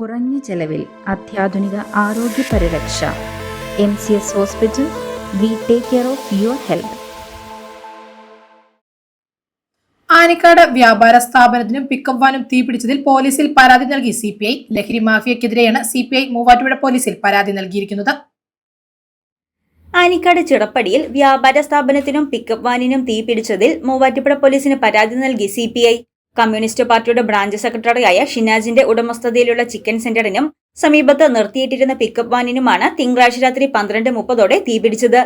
കുറഞ്ഞ ചെലവിൽ അത്യാധുനിക ആരോഗ്യ പരിരക്ഷ. M C S hospital we take care of your health. Anicadu വ്യാപാര സ്ഥാപനത്തിനും പിക്കപ്പ് വാനും തീപിടിച്ചതിൽ പോലീസിൽ പരാതി നൽകി സി പി ഐ. ലഹരി മാഫിയക്കെതിരെയാണ് സി പി ഐ മൂവാറ്റുപുഴ പോലീസിൽ പരാതി നൽകിയിരിക്കുന്നത്. ആനിക്കാട് ചിടപ്പടിയിൽ വ്യാപാര സ്ഥാപനത്തിനും പിക്കപ്പ് വാനിനും തീപിടിച്ചതിൽ മൂവാറ്റുപുഴ പോലീസിന് പരാതി നൽകി സി പി ഐ. കമ്മ്യൂണിസ്റ്റ് പാർട്ടിയുടെ ബ്രാഞ്ച് സെക്രട്ടറിയായ ഷിനാജിന്റെ ഉടമസ്ഥതയിലുള്ള ചിക്കൻ സെന്ററിനും സമീപത്ത് നിർത്തിയിട്ടിരുന്ന പിക്കപ്പ് വാനിനുമാണ് തിങ്കളാഴ്ച രാത്രി പന്ത്രണ്ട് മുപ്പതോടെ തീപിടിച്ചത്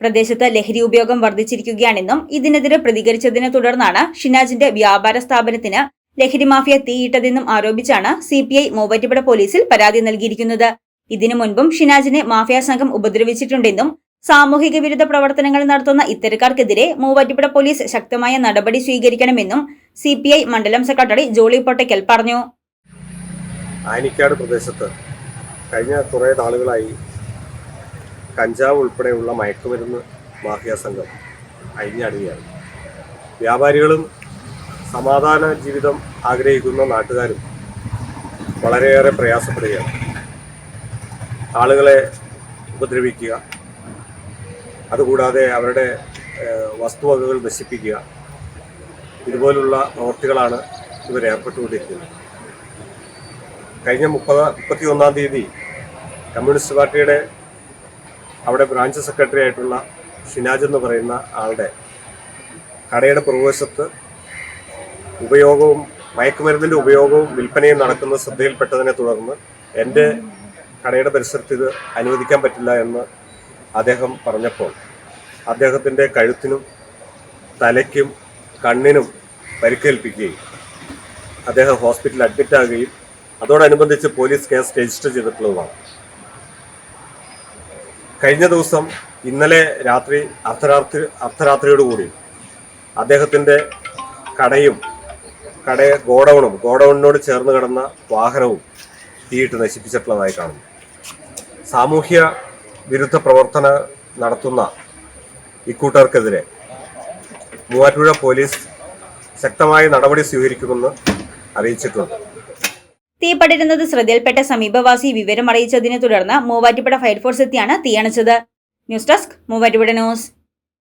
പ്രദേശത്ത് ലഹരി ഉപയോഗം വർദ്ധിച്ചിരിക്കുകയാണെന്നും ഇതിനെതിരെ പ്രതികരിച്ചതിനെ തുടർന്നാണ് ഷിനാജിന്റെ വ്യാപാര സ്ഥാപനത്തിന് ലഹരി മാഫിയ തീയിട്ടതെന്നും ആരോപിച്ചാണ് സി പി ഐ പോലീസിൽ പരാതി നൽകിയിരിക്കുന്നത്. ഇതിനു മുൻപും ഷിനാജിനെ മാഫിയ സംഘം ഉപദ്രവിച്ചിട്ടുണ്ടെന്നും സാമൂഹിക വിരുദ്ധ പ്രവർത്തനങ്ങൾ നടത്തുന്ന ഇത്തരക്കാർക്കെതിരെ മൂവാറ്റുപുഴ പോലീസ് ശക്തമായ നടപടി സ്വീകരിക്കണമെന്നും സി പി ഐ മണ്ഡലം സെക്രട്ടറി ജോളി പൊട്ടയ്ക്കൽ പറഞ്ഞു. ആനിക്കാട് പ്രദേശത്ത് കഴിഞ്ഞ കുറേ നാളുകളായി കഞ്ചാവ് ഉൾപ്പെടെയുള്ള മയക്കുമരുന്ന് മാഫിയ സംഘം അഴിഞ്ഞാടുകയാണ്. വ്യാപാരികളും സമാധാന ജീവിതം ആഗ്രഹിക്കുന്ന നാട്ടുകാരും വളരെയേറെ പ്രയാസപ്പെടുകയാണ്. ആളുകളെ ഉപദ്രവിക്കുക അതുകൂടാതെ അവരുടെ വസ്തുവകകൾ നശിപ്പിക്കുക ഇതുപോലുള്ള പ്രവർത്തികളാണ് ഇവർ ഏർപ്പെട്ടുകൊണ്ടിരിക്കുന്നത്. കഴിഞ്ഞ മുപ്പത് മുപ്പത്തി ഒന്നാം തീയതി കമ്മ്യൂണിസ്റ്റ് പാർട്ടിയുടെ അവിടെ ബ്രാഞ്ച് സെക്രട്ടറി ആയിട്ടുള്ള ഷിനാജ് എന്ന് പറയുന്ന ആളുടെ കടയുടെ പുറകുവശത്ത് ഉപയോഗവും മയക്കുമരുന്നിന്റെ ഉപയോഗവും വിൽപ്പനയും നടക്കുന്ന ശ്രദ്ധയിൽപ്പെട്ടതിനെ തുടർന്ന് എന്റെ കടയുടെ പരിസരത്ത് ഇത് അനുവദിക്കാൻ പറ്റില്ല എന്ന് അദ്ദേഹം പറഞ്ഞപ്പോൾ അദ്ദേഹത്തിന്റെ കഴുത്തിനും തലയ്ക്കും കണ്ണിനും പരിക്കേൽപ്പിക്കുകയും അദ്ദേഹം ഹോസ്പിറ്റലിൽ അഡ്മിറ്റ് ആകുകയും അതോടനുബന്ധിച്ച് പോലീസ് കേസ് രജിസ്റ്റർ ചെയ്തിട്ടുള്ളതാണ് കഴിഞ്ഞ ദിവസം ഇന്നലെ രാത്രി അർദ്ധരാത്രി അർദ്ധരാത്രിയോടുകൂടി അദ്ദേഹത്തിന്റെ കടയും കട ഗോഡൗണും ഗോഡൗണിനോട് ചേർന്ന് കിടന്ന വാഹനവും തീയിട്ട് നശിപ്പിച്ചിട്ടുള്ളതായി കാണുന്നു. സാമൂഹ്യ വിരുദ്ധ പ്രവർത്തന നടത്തുന്ന ഇക്കൂട്ടർക്കെതിരെ മൂവാറ്റുപുഴ പോലീസ് ശക്തമായ നടപടി സ്വീകരിക്കുമെന്ന് അറിയിച്ചിട്ടുണ്ട്. തീ പടരുന്നത് ശ്രദ്ധയിൽപ്പെട്ട സമീപവാസി വിവരം അറിയിച്ചതിനെ തുടർന്ന് മൂവാറ്റുപുഴ ഫയർഫോഴ്സ് എത്തിയാണ് തീയണച്ചത് ന്യൂസ് ഡെസ്ക് മൂവാറ്റുപുഴ ന്യൂസ്.